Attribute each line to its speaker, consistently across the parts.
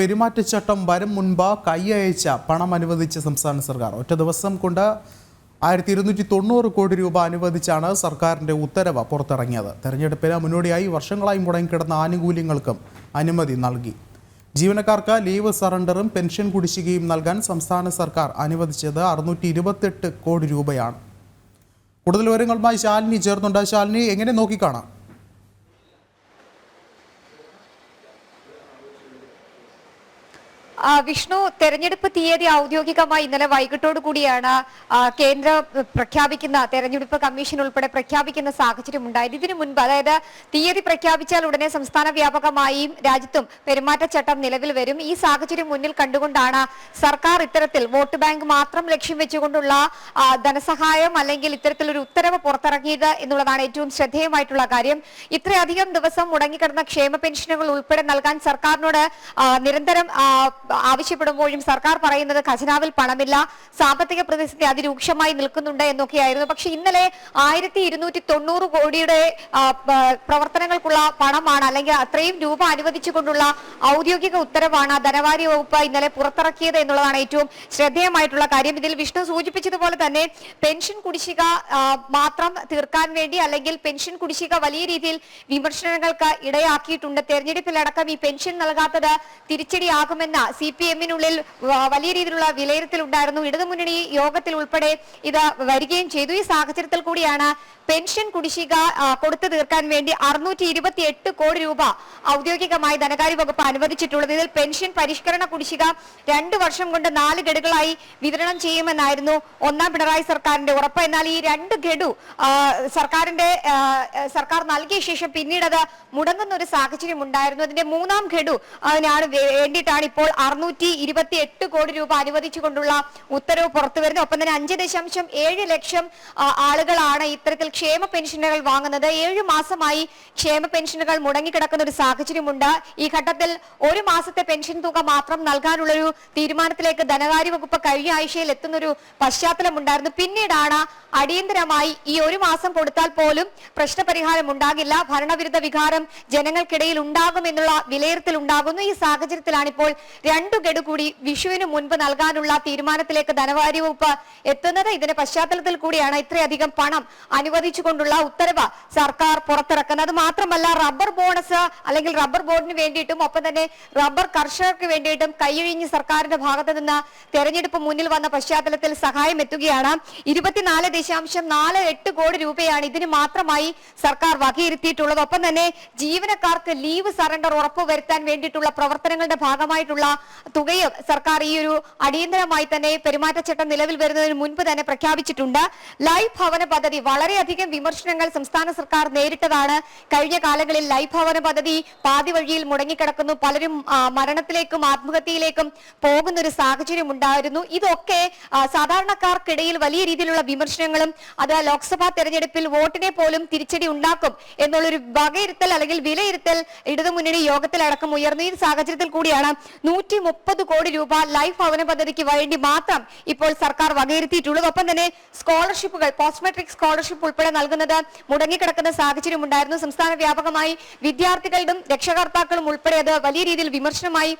Speaker 1: പെരുമാറ്റച്ചട്ടം വരും മുൻപ് കൈയയച്ച പണം അനുവദിച്ച സംസ്ഥാന സർക്കാർ. ഒറ്റ ദിവസം കൊണ്ട് ആയിരത്തി ഇരുന്നൂറ്റി തൊണ്ണൂറ് കോടി രൂപ അനുവദിച്ചാണ് സർക്കാരിന്റെ ഉത്തരവ് പുറത്തിറങ്ങിയത്. തെരഞ്ഞെടുപ്പിന് മുന്നോടിയായി വർഷങ്ങളായി മുടങ്ങിക്കിടന്ന ആനുകൂല്യങ്ങൾക്കും അനുമതി നൽകി. ജീവനക്കാർക്ക് ലീവ് സറണ്ടറും പെൻഷൻ കുടിശ്ശികയും നൽകാൻ സംസ്ഥാന സർക്കാർ അനുവദിച്ചത് അറുന്നൂറ്റി ഇരുപത്തെട്ട് കോടി രൂപയാണ്. കൂടുതൽ വിവരങ്ങളുമായി ശാലിനി ചേർന്നുണ്ട്. ശാലിനി എങ്ങനെ നോക്കിക്കാണാം?
Speaker 2: വിഷ്ണു തെരഞ്ഞെടുപ്പ് തീയതി ഔദ്യോഗികമായി ഇന്നലെ വൈകിട്ടോടു കൂടിയാണ് കേന്ദ്ര പ്രഖ്യാപിക്കുന്ന തെരഞ്ഞെടുപ്പ് കമ്മീഷൻ ഉൾപ്പെടെ പ്രഖ്യാപിക്കുന്ന സാഹചര്യം ഉണ്ടായത്. ഇതിനു മുൻപ് അതായത് തീയതി പ്രഖ്യാപിച്ചാൽ ഉടനെ സംസ്ഥാന വ്യാപകമായും രാജ്യത്തും പെരുമാറ്റച്ചട്ടം നിലവിൽ വരും. ഈ സാഹചര്യം മുന്നിൽ കണ്ടുകൊണ്ടാണ് സർക്കാർ ഇത്തരത്തിൽ വോട്ട് ബാങ്ക് മാത്രം ലക്ഷ്യം വെച്ചുകൊണ്ടുള്ള ധനസഹായം അല്ലെങ്കിൽ ഇത്തരത്തിലൊരു ഉത്തരവ് പുറത്തിറങ്ങിയത് എന്നുള്ളതാണ് ഏറ്റവും ശ്രദ്ധേയമായിട്ടുള്ള കാര്യം. ഇത്രയധികം ദിവസം മുടങ്ങിക്കിടന്ന ക്ഷേമ പെൻഷനുകൾ ഉൾപ്പെടെ നൽകാൻ സർക്കാരിനോട് നിരന്തരം ആവശ്യപ്പെടുമ്പോഴും സർക്കാർ പറയുന്നത് ഖജനാവിൽ പണമില്ല സാമ്പത്തിക പ്രതിസന്ധി അതിരൂക്ഷമായി നിൽക്കുന്നുണ്ട് എന്നൊക്കെയായിരുന്നു. പക്ഷെ ഇന്നലെ ആയിരത്തി ഇരുന്നൂറ്റി തൊണ്ണൂറ് കോടിയുടെ പ്രവർത്തനങ്ങൾക്കുള്ള പണമാണ് അല്ലെങ്കിൽ അത്രയും രൂപ അനുവദിച്ചുകൊണ്ടുള്ള ഔദ്യോഗിക ഉത്തരവാണ് ധനകാര്യ വകുപ്പ് ഇന്നലെ പുറത്തിറക്കിയത് എന്നുള്ളതാണ് ഏറ്റവും ശ്രദ്ധേയമായിട്ടുള്ള കാര്യം. ഇതിൽ വിഷ്ണു സൂചിപ്പിച്ചതുപോലെ തന്നെ പെൻഷൻ കുടിശ്ശിക മാത്രം തീർക്കാൻ വേണ്ടി അല്ലെങ്കിൽ പെൻഷൻ കുടിശ്ശിക വലിയ രീതിയിൽ വിമർശനങ്ങൾക്ക് ഇടയാക്കിയിട്ടുണ്ട്. തെരഞ്ഞെടുപ്പിലടക്കം ഈ പെൻഷൻ നൽകാത്തത് തിരിച്ചടിയാകുമെന്ന സി പി എമ്മിനുള്ളിൽ വലിയ രീതിയിലുള്ള വിലയിരുത്തൽ ഉണ്ടായിരുന്നു ഇടതുമുന്നണി യോഗത്തിൽ ഉൾപ്പെടെ ഇത് വരികയും ചെയ്തു. ഈ സാഹചര്യത്തിൽ കൂടിയാണ് പെൻഷൻ കുടിശ്ശിക കൊടുത്തു തീർക്കാൻ വേണ്ടി അറുന്നൂറ്റി ഇരുപത്തി എട്ട് കോടി രൂപ ഔദ്യോഗികമായി ധനകാര്യ വകുപ്പ് അനുവദിച്ചിട്ടുള്ളത്. ഇതിൽ പെൻഷൻ പരിഷ്കരണ കുടിശ്ശിക രണ്ട് വർഷം കൊണ്ട് നാല് ഗഡുകളായി വിതരണം ചെയ്യുമെന്നായിരുന്നു ഒന്നാം പിണറായി സർക്കാരിന്റെ ഉറപ്പ്. എന്നാൽ ഈ രണ്ട് ഗഡു സർക്കാരിന്റെ സർക്കാർ നൽകിയ ശേഷം പിന്നീട് അത് മുടങ്ങുന്ന ഒരു സാഹചര്യം ഉണ്ടായിരുന്നു അതിന്റെ മൂന്നാം ഗഡു അതിനാണ് വേണ്ടിയിട്ടാണ് ഇപ്പോൾ അറുന്നൂറ്റി ഇരുപത്തി എട്ട് കോടി രൂപ അനുവദിച്ചുകൊണ്ടുള്ള ഉത്തരവ് പുറത്തു വരുന്നത് ഒപ്പം തന്നെ അഞ്ച് ദശാംശം ഏഴ് ലക്ഷം ആളുകളാണ് ഇത്തരത്തിൽ ക്ഷേമ പെൻഷനുകൾ വാങ്ങുന്നത്. ഏഴു മാസമായി ക്ഷേമ പെൻഷനുകൾ മുടങ്ങിക്കിടക്കുന്ന ഒരു സാഹചര്യമുണ്ട്. ഈ ഘട്ടത്തിൽ ഒരു മാസത്തെ പെൻഷൻ തുക മാത്രം നൽകാനുള്ള ഒരു തീരുമാനത്തിലേക്ക് ധനകാര്യ വകുപ്പ് കഴിഞ്ഞ ആഴ്ചയിൽ എത്തുന്നൊരു പശ്ചാത്തലം ഉണ്ടായിരുന്നു പിന്നീടാണ് അടിയന്തരമായി ഈ ഒരു മാസം കൊടുത്താൽ പോലും പ്രശ്നപരിഹാരം ഉണ്ടാകില്ല. ഭരണവിരുദ്ധ വികാരം ജനങ്ങൾക്കിടയിൽ ഉണ്ടാകുമെന്നുള്ള വിലയിരുത്തൽ ഉണ്ടാകുന്നു ഈ സാഹചര്യത്തിലാണ് ഇപ്പോൾ രണ്ടു ഗഡു കൂടി വിഷുവിന് മുൻപ് നൽകാനുള്ള തീരുമാനത്തിലേക്ക് ധനകാര്യ വകുപ്പ് എത്തുന്നത് ഇതിന്റെ പശ്ചാത്തലത്തിൽ കൂടിയാണ് ഇത്രയധികം പണം അനുവദിച്ചുകൊണ്ടുള്ള ഉത്തരവ് സർക്കാർ പുറത്തിറക്കുന്നത്. മാത്രമല്ല റബ്ബർ ബോണസ് അല്ലെങ്കിൽ റബ്ബർ ബോർഡിന് വേണ്ടിയിട്ടും ഒപ്പം തന്നെ റബ്ബർ കർഷകർക്ക് വേണ്ടിയിട്ടും കൈയൊഴിഞ്ഞ് സർക്കാരിന്റെ ഭാഗത്ത് നിന്ന് തെരഞ്ഞെടുപ്പ് മുന്നിൽ വന്ന പശ്ചാത്തലത്തിൽ സഹായം എത്തുകയാണ്. ഇരുപത്തിനാല് ദശാംശം നാല് എട്ട് കോടി രൂപയാണ് ഇതിന് മാത്രമായി സർക്കാർ വകയിരുത്തിയിട്ടുള്ളത്. ഒപ്പം തന്നെ ജീവനക്കാർക്ക് ലീവ് സറണ്ടർ ഉറപ്പുവരുത്താൻ വേണ്ടിയിട്ടുള്ള പ്രവർത്തനങ്ങളുടെ ഭാഗമായിട്ടുള്ള തുകയും സർക്കാർ ഈ ഒരു അടിയന്തരമായി തന്നെ പെരുമാറ്റച്ചട്ടം നിലവിൽ വരുന്നതിന് മുൻപ് തന്നെ പ്രഖ്യാപിച്ചിട്ടുണ്ട്. ലൈഫ് ഭവന പദ്ധതി വളരെയധികം വിമർശനങ്ങൾ സംസ്ഥാന സർക്കാർ നേരിട്ടതാണ്. കഴിഞ്ഞ കാലങ്ങളിൽ ലൈഫ് ഭവന പദ്ധതി പാതി വഴിയിൽ മുടങ്ങിക്കിടക്കുന്നു. പലരും മരണത്തിലേക്കും ആത്മഹത്യയിലേക്കും പോകുന്ന ഒരു സാഹചര്യം ഉണ്ടായിരുന്നു ഇതൊക്കെ സാധാരണക്കാർക്കിടയിൽ വലിയ രീതിയിലുള്ള വിമർശനങ്ങളും അത് ലോക്സഭാ തെരഞ്ഞെടുപ്പിൽ വോട്ടിനെ പോലും തിരിച്ചടി ഉണ്ടാക്കും എന്നുള്ളൊരു വകയിരുത്തൽ അല്ലെങ്കിൽ വിലയിരുത്തൽ ഇടതുമുന്നണി യോഗത്തിലടക്കം ഉയർന്നു ഈ സാഹചര്യത്തിൽ കൂടിയാണ് നൂറ്റി മുപ്പത് കോടി രൂപ ലൈഫ് ഭവന പദ്ധതിക്ക് വേണ്ടി മാത്രം ഇപ്പോൾ സർക്കാർ വകയിരുത്തിയിട്ടുള്ളത്. ഒപ്പം തന്നെ സ്കോളർഷിപ്പുകൾ പോസ്റ്റ് മെട്രിക് സ്കോളർഷിപ്പ് ഉൾപ്പെടെ നൽകുന്നത് മുടങ്ങിക്കിടക്കുന്ന സാഹചര്യം ഉണ്ടായിരുന്നു സംസ്ഥാന വ്യാപകമായി വിദ്യാർത്ഥികളുടെ രക്ഷകർത്താക്കളും ഉൾപ്പെടെ അത് വലിയ രീതിയിൽ വിമർശനമായി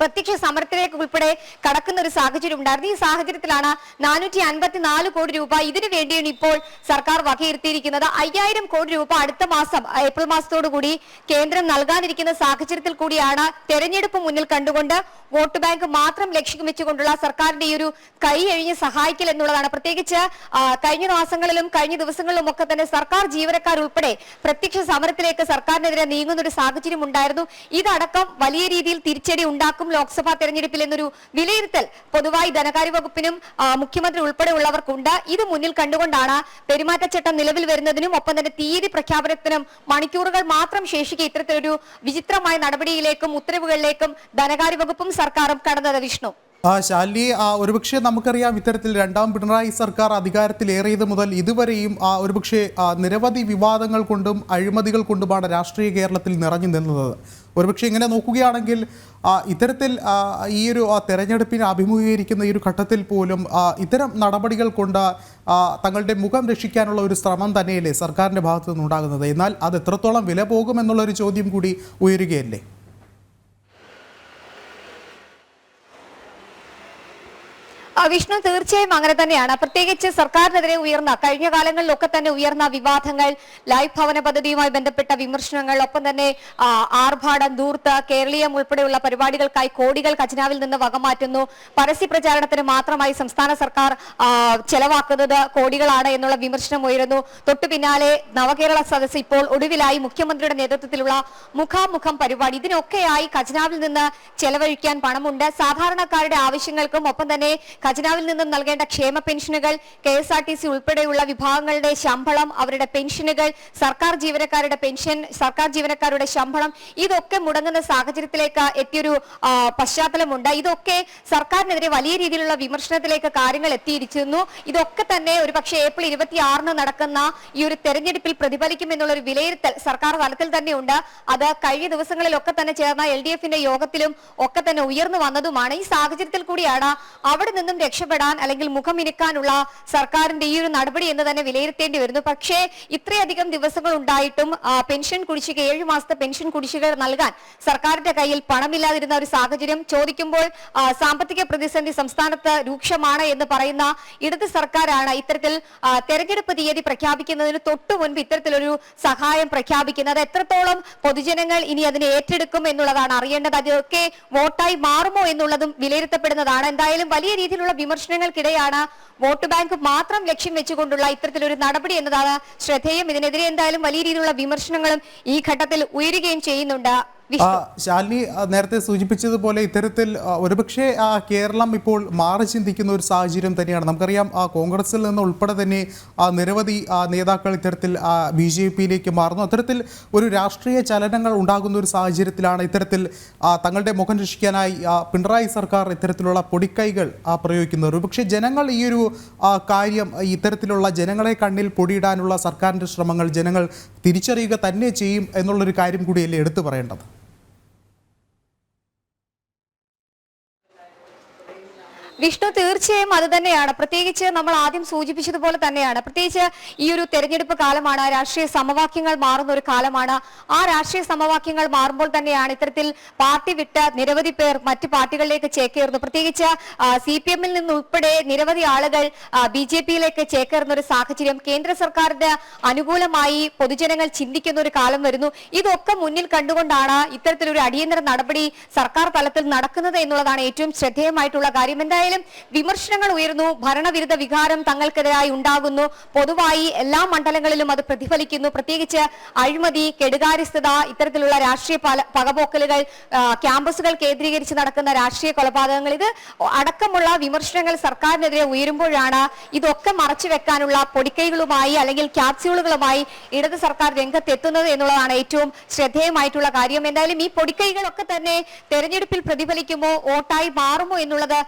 Speaker 2: പ്രത്യക്ഷ സമരത്തിലേക്ക് ഉൾപ്പെടെ കടക്കുന്ന ഒരു സാഹചര്യം ഉണ്ടായിരുന്നു. ഈ സാഹചര്യത്തിലാണ് നാനൂറ്റി അൻപത്തിനാല് കോടി രൂപ ഇതിനു വേണ്ടിയാണ് ഇപ്പോൾ സർക്കാർ വകയിരുത്തിയിരിക്കുന്നത്. അയ്യായിരം കോടി രൂപ അടുത്ത മാസം ഏപ്രിൽ മാസത്തോടു കൂടി കേന്ദ്രം നൽകാനിരിക്കുന്ന സാഹചര്യത്തിൽ കൂടിയാണ് തെരഞ്ഞെടുപ്പ് മുന്നിൽ കണ്ടുകൊണ്ട് വോട്ട് ബാങ്ക് മാത്രം ലക്ഷ്യം വെച്ചുകൊണ്ടുള്ള സർക്കാരിന്റെ ഈ ഒരു കൈ എഴിഞ്ഞ് സഹായിക്കൽ എന്നുള്ളതാണ്. പ്രത്യേകിച്ച് കഴിഞ്ഞ മാസങ്ങളിലും കഴിഞ്ഞ ദിവസങ്ങളിലും ഒക്കെ തന്നെ സർക്കാർ ജീവനക്കാർ ഉൾപ്പെടെ പ്രത്യക്ഷ സമരത്തിലേക്ക് സർക്കാരിനെതിരെ നീങ്ങുന്ന ഒരു സാഹചര്യം ഉണ്ടായിരുന്നു. ഇതടക്കം വലിയ രീതിയിൽ തിരിച്ചടി ഉണ്ടാക്കും ലോക്സഭാ തെരഞ്ഞെടുപ്പിൽ എന്നൊരു വിലയിരുത്തൽ പൊതുവായി ധനകാര്യ വകുപ്പിനും മുഖ്യമന്ത്രി ഉൾപ്പെടെയുള്ളവർക്കുണ്ട്. ഇത് മുന്നിൽ കണ്ടുകൊണ്ടാണ് പെരുമാറ്റച്ചട്ടം നിലവിൽ വരുന്നതിനും ഒപ്പം തന്നെ തീയതി പ്രഖ്യാപനത്തിനും മണിക്കൂറുകൾ മാത്രം ശേഷിക്കെ ഇത്തരത്തിലൊരു വിചിത്രമായ നടപടിയിലേക്കും ഉത്തരവുകളിലേക്കും ധനകാര്യ വകുപ്പും സർക്കാരും കടന്നത്. വിഷ്ണു.
Speaker 1: ശാലി ഒരുപക്ഷെ നമുക്കറിയാം ഇത്തരത്തിൽ രണ്ടാം പിണറായി സർക്കാർ അധികാരത്തിലേറിയത് മുതൽ ഇതുവരെയും ഒരുപക്ഷെ നിരവധി വിവാദങ്ങൾ കൊണ്ടും അഴിമതികൾ കൊണ്ടുമാണ് രാഷ്ട്രീയ കേരളത്തിൽ നിറഞ്ഞു നിന്നത്. ഒരുപക്ഷെ ഇങ്ങനെ നോക്കുകയാണെങ്കിൽ ഇത്തരത്തിൽ ഈ ഒരു തെരഞ്ഞെടുപ്പിനെ അഭിമുഖീകരിക്കുന്ന ഈ ഒരു ഘട്ടത്തിൽ പോലും ഇത്തരം നടപടികൾ കൊണ്ട് തങ്ങളുടെ മുഖം രക്ഷിക്കാനുള്ള ഒരു ശ്രമം തന്നെയല്ലേ സർക്കാരിന്റെ ഭാഗത്തു നിന്നുണ്ടാകുന്നത്? എന്നാൽ അത് എത്രത്തോളം വില പോകുമെന്നുള്ളൊരു ചോദ്യം കൂടി ഉയരുകയല്ലേ?
Speaker 2: വിഷ്ണു തീർച്ചയായും അങ്ങനെ തന്നെയാണ്. പ്രത്യേകിച്ച് സർക്കാരിനെതിരെ ഉയർന്ന കഴിഞ്ഞ കാലങ്ങളിലൊക്കെ തന്നെ ഉയർന്ന വിവാദങ്ങൾ ലൈഫ് ഭവന പദ്ധതിയുമായി ബന്ധപ്പെട്ട വിമർശനങ്ങൾ ഒപ്പം തന്നെ ആർഭാടം ദൂർത്ത് കേരളീയം ഉൾപ്പെടെയുള്ള പരിപാടികൾക്കായി കോടികൾ ഖജനാവിൽ നിന്ന് വകമാറ്റുന്നു പരസ്യ പ്രചാരണത്തിന് മാത്രമായി സംസ്ഥാന സർക്കാർ ചെലവാക്കുന്നത് കോടികളാണ് എന്നുള്ള വിമർശനം ഉയരുന്നു. തൊട്ടു പിന്നാലെ നവകേരള സദസ് ഇപ്പോൾ ഒടുവിലായി മുഖ്യമന്ത്രിയുടെ നേതൃത്വത്തിലുള്ള മുഖാമുഖം പരിപാടി. ഇതിനൊക്കെയായി ഖജനാവിൽ നിന്ന് ചെലവഴിക്കാൻ പണമുണ്ട്. സാധാരണക്കാരുടെ ആവശ്യങ്ങൾക്കും ഒപ്പം തന്നെ ഖജനാവിൽ നിന്നും നൽകേണ്ട ക്ഷേമ പെൻഷനുകൾ K S R T C ഉൾപ്പെടെയുള്ള വിഭാഗങ്ങളുടെ ശമ്പളം അവരുടെ പെൻഷനുകൾ സർക്കാർ ജീവനക്കാരുടെ പെൻഷൻ സർക്കാർ ജീവനക്കാരുടെ ശമ്പളം ഇതൊക്കെ മുടങ്ങുന്ന സാഹചര്യത്തിലേക്ക് എത്തിയൊരു പശ്ചാത്തലമുണ്ട്. ഇതൊക്കെ സർക്കാരിനെതിരെ വലിയ രീതിയിലുള്ള വിമർശനത്തിലേക്ക് കാര്യങ്ങൾ എത്തിയിരിക്കുന്നു. ഇതൊക്കെ തന്നെ ഒരു പക്ഷേ ഏപ്രിൽ ഇരുപത്തിയാറിന് നടക്കുന്ന ഈ ഒരു തെരഞ്ഞെടുപ്പിൽ പ്രതിഫലിക്കുമെന്നുള്ള ഒരു വിലയിരുത്തൽ സർക്കാർ തലത്തിൽ തന്നെയുണ്ട്. അത് കഴിഞ്ഞ ദിവസങ്ങളിലൊക്കെ തന്നെ ചേർന്ന എൽ യോഗത്തിലും ഒക്കെ തന്നെ ഉയർന്നു വന്നതുമാണ്. ഈ സാഹചര്യത്തിൽ കൂടിയാണ് അവിടെ നിന്നും രക്ഷപ്പെടാൻ അല്ലെങ്കിൽ മുഖമിനുക്കാനുള്ള സർക്കാരിന്റെ ഈ ഒരു നടപടി എന്ന് തന്നെ വിലയിരുത്തേണ്ടി വരുന്നു. പക്ഷേ ഇത്രയധികം ദിവസങ്ങൾ ഉണ്ടായിട്ടും പെൻഷൻ കുടിശ്ശിക ഏഴു മാസത്തെ പെൻഷൻ കുടിശ്ശിക നൽകാൻ സർക്കാരിന്റെ കയ്യിൽ പണമില്ലാതിരുന്ന ഒരു സാഹചര്യം ചോദിക്കുമ്പോൾ സാമ്പത്തിക പ്രതിസന്ധി സംസ്ഥാനത്ത് രൂക്ഷമാണ് എന്ന് പറയുന്ന ഇടത് സർക്കാരാണ് ഇത്തരത്തിൽ തെരഞ്ഞെടുപ്പ് തീയതി പ്രഖ്യാപിക്കുന്നതിന് തൊട്ടു മുൻപ് ഇത്തരത്തിലൊരു സഹായം പ്രഖ്യാപിക്കുന്നത്. എത്രത്തോളം പൊതുജനങ്ങൾ ഇനി അതിനെ ഏറ്റെടുക്കും എന്നുള്ളതാണ് അറിയേണ്ടത്. അതൊക്കെ വോട്ടായി മാറുമോ എന്നുള്ളതും വിലയിരുത്തപ്പെടുന്നതാണ്. എന്തായാലും വലിയ രീതിയിലുള്ള വിമർശനങ്ങൾക്കിടെയാണ് വോട്ട് ബാങ്ക് മാത്രം ലക്ഷ്യം വെച്ചുകൊണ്ടുള്ള ഇത്തരത്തിലൊരു നടപടി എന്നതാണ് ശ്രദ്ധേയം. ഇതിനെതിരെ എന്തായാലും വലിയ രീതിയിലുള്ള വിമർശനങ്ങളും ഈ ഘട്ടത്തിൽ ഉയരുകയും ചെയ്യുന്നുണ്ട്.
Speaker 1: ശാലിനി നേരത്തെ സൂചിപ്പിച്ചതുപോലെ ഇത്തരത്തിൽ ഒരുപക്ഷെ ആ, കേരളം ഇപ്പോൾ മാറി ചിന്തിക്കുന്ന ഒരു സാഹചര്യം തന്നെയാണ്. നമുക്കറിയാം ആ, കോൺഗ്രസിൽ നിന്ന് ഉൾപ്പെടെ തന്നെ ആ, നിരവധി നേതാക്കൾ ഇത്തരത്തിൽ ബി ജെ പിയിലേക്ക് മാറുന്നു. അത്തരത്തിൽ ഒരു രാഷ്ട്രീയ ചലനങ്ങൾ ഉണ്ടാകുന്ന ഒരു സാഹചര്യത്തിലാണ് ഇത്തരത്തിൽ തങ്ങളുടെ മുഖം രക്ഷിക്കാനായി പിണറായി സർക്കാർ ഇത്തരത്തിലുള്ള പൊടിക്കൈകൾ പ്രയോഗിക്കുന്നത്. ഒരുപക്ഷെ ജനങ്ങൾ ഈ ഒരു കാര്യം ഇത്തരത്തിലുള്ള ജനങ്ങളെ കണ്ണിൽ പൊടിയിടാനുള്ള സർക്കാരിന്റെ ശ്രമങ്ങൾ ജനങ്ങൾ തിരിച്ചറിയുക തന്നെ ചെയ്യും എന്നുള്ളൊരു കാര്യം കൂടിയല്ലേ എടുത്തു പറയേണ്ടത്?
Speaker 2: വിഷ്ണു തീർച്ചയായും അത് തന്നെയാണ്. പ്രത്യേകിച്ച് നമ്മൾ ആദ്യം സൂചിപ്പിച്ചതുപോലെ തന്നെയാണ്. പ്രത്യേകിച്ച് ഈ ഒരു തെരഞ്ഞെടുപ്പ് കാലമാണ് രാഷ്ട്രീയ സമവാക്യങ്ങൾ മാറുന്ന ഒരു കാലമാണ്. ആ രാഷ്ട്രീയ സമവാക്യങ്ങൾ മാറുമ്പോൾ തന്നെയാണ് ഇത്തരത്തിൽ പാർട്ടി വിട്ട നിരവധി പേർ മറ്റു പാർട്ടികളിലേക്ക് ചേക്കേറുന്നു പ്രത്യേകിച്ച് സി പി എമ്മിൽ നിന്നുൾപ്പെടെ നിരവധി ആളുകൾ ബി ജെ പിയിലേക്ക് ചേക്കേറുന്ന ഒരു സാഹചര്യം കേന്ദ്ര സർക്കാരിന്റെ അനുകൂലമായി പൊതുജനങ്ങൾ ചിന്തിക്കുന്ന ഒരു കാലം വരുന്നു. ഇതൊക്കെ മുന്നിൽ കണ്ടുകൊണ്ടാണ് ഇത്തരത്തിലൊരു അടിയന്തര നടപടി സർക്കാർ തലത്തിൽ നടക്കുന്നത് എന്നുള്ളതാണ് ഏറ്റവും ശ്രദ്ധേയമായിട്ടുള്ള കാര്യം. എന്തായാലും വിമർശനങ്ങൾ ഉയർന്നു ഭരണവിരുദ്ധ വികാരം തങ്ങൾക്കെതിരായി ഉണ്ടാകുന്നു. പൊതുവായി എല്ലാ മണ്ഡലങ്ങളിലും അത് പ്രതിഫലിക്കുന്നു. പ്രത്യേകിച്ച് അഴിമതി കെടുകാര്യസ്ഥത ഇത്തരത്തിലുള്ള രാഷ്ട്രീയ പകപോക്കലുകൾ ക്യാമ്പസുകൾ കേന്ദ്രീകരിച്ച് നടക്കുന്ന രാഷ്ട്രീയ കൊലപാതകങ്ങൾ ഇത് അടക്കമുള്ള വിമർശനങ്ങൾ സർക്കാരിനെതിരെ ഉയരുമ്പോഴാണ് ഇതൊക്കെ മറച്ചു വെക്കാനുള്ള പൊടിക്കൈകളുമായി അല്ലെങ്കിൽ ക്യാപ്സ്യൂളുകളുമായി ഇടത് സർക്കാർ രംഗത്തെത്തുന്നത് എന്നുള്ളതാണ് ഏറ്റവും ശ്രദ്ധേയമായിട്ടുള്ള കാര്യം. എന്തായാലും ഈ പൊടിക്കൈകളൊക്കെ തന്നെ തെരഞ്ഞെടുപ്പിൽ പ്രതിഫലിക്കുമോ വോട്ടായി മാറുമോ എന്നുള്ളത്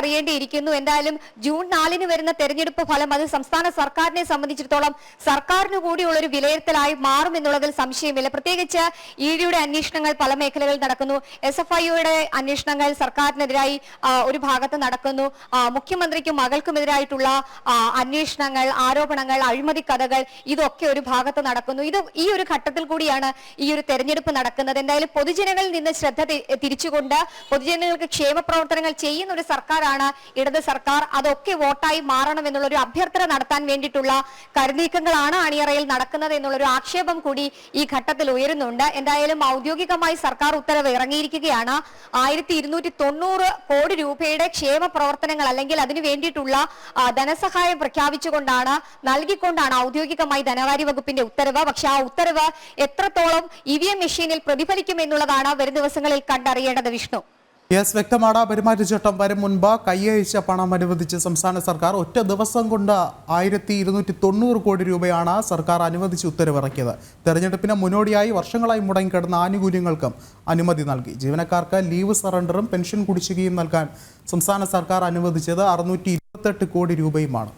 Speaker 2: കണ്ടറിയേണ്ടിയിരിക്കുന്നു എന്തായാലും ജൂൺ നാലിന് വരുന്ന തെരഞ്ഞെടുപ്പ് ഫലം അത് സംസ്ഥാന സർക്കാരിനെ സംബന്ധിച്ചിടത്തോളം സർക്കാരിന് കൂടിയുള്ള ഒരു വിലയിരുത്തലായി മാറും എന്നുള്ളതിൽ സംശയമില്ല. പ്രത്യേകിച്ച് ഇ ഡിയുടെ അന്വേഷണങ്ങൾ പല മേഖലകളിൽ നടക്കുന്നു. എസ് എഫ് ഐയുടെ അന്വേഷണങ്ങൾ സർക്കാരിനെതിരായി ഒരു ഭാഗത്ത് നടക്കുന്നു. മുഖ്യമന്ത്രിക്കും മകൾക്കുമെതിരായിട്ടുള്ള അന്വേഷണങ്ങൾ ആരോപണങ്ങൾ അഴിമതി കഥകൾ ഇതൊക്കെ ഒരു ഭാഗത്ത് നടക്കുന്നു. ഇത് ഈ ഒരു ഘട്ടത്തിൽ കൂടിയാണ് ഈ ഒരു തെരഞ്ഞെടുപ്പ് നടക്കുന്നത്. എന്തായാലും പൊതുജനങ്ങളിൽ നിന്ന് ശ്രദ്ധ തിരിച്ചുകൊണ്ട് പൊതുജനങ്ങൾക്ക് ക്ഷേമ പ്രവർത്തനങ്ങൾ ചെയ്യുന്ന ഒരു സർക്കാരാണ് ഇടത് സർക്കാർ അതൊക്കെ വോട്ടായി മാറണം എന്നുള്ള ഒരു അഭ്യർത്ഥന നടത്താൻ വേണ്ടിയിട്ടുള്ള കരുനീക്കങ്ങളാണ് അണിയറയിൽ നടക്കുന്നത് എന്നുള്ളൊരു ആക്ഷേപം കൂടി ഈ ഘട്ടത്തിൽ ഉയരുന്നുണ്ട്. എന്തായാലും ഔദ്യോഗികമായി സർക്കാർ ഉത്തരവ് ഇറങ്ങിയിരിക്കുകയാണ്. ആയിരത്തി ഇരുന്നൂറ്റി തൊണ്ണൂറ് കോടി രൂപയുടെ ക്ഷേമ പ്രവർത്തനങ്ങൾ അല്ലെങ്കിൽ അതിനു വേണ്ടിയിട്ടുള്ള ധനസഹായം പ്രഖ്യാപിച്ചുകൊണ്ടാണ് നൽകിക്കൊണ്ടാണ് ഔദ്യോഗികമായി ധനകാര്യ വകുപ്പിന്റെ ഉത്തരവ്. പക്ഷെ ആ ഉത്തരവ് എത്രത്തോളം ഇ വി എം മെഷീനിൽ പ്രതിഫലിക്കും എന്നുള്ളതാണ് വരും ദിവസങ്ങളിൽ കണ്ടറിയേണ്ടത് വിഷ്ണു.
Speaker 1: യെസ് വ്യക്തമാണ് പെരുമാറ്റച്ചട്ടം വരും മുൻപ് കൈയയച്ച പണം അനുവദിച്ച് സംസ്ഥാന സർക്കാർ ഒറ്റ ദിവസം കൊണ്ട് ആയിരത്തി ഇരുന്നൂറ്റി തൊണ്ണൂറ് കോടി രൂപയാണ് സർക്കാർ അനുവദിച്ച് ഉത്തരവിറക്കിയത്. തെരഞ്ഞെടുപ്പിന് മുന്നോടിയായി വർഷങ്ങളായി മുടങ്ങിക്കിടന്ന ആനുകൂല്യങ്ങൾക്കും അനുമതി നൽകി. ജീവനക്കാർക്ക് ലീവ് സറണ്ടറും പെൻഷൻ കുടിശ്ശികയും നൽകാൻ സംസ്ഥാന സർക്കാർ അനുവദിച്ചത് അറുന്നൂറ്റി കോടി രൂപയുമാണ്.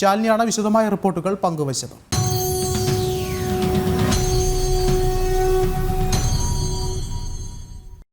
Speaker 1: ശാലിനിയാണ് വിശദമായ റിപ്പോർട്ടുകൾ പങ്കുവച്ചത്.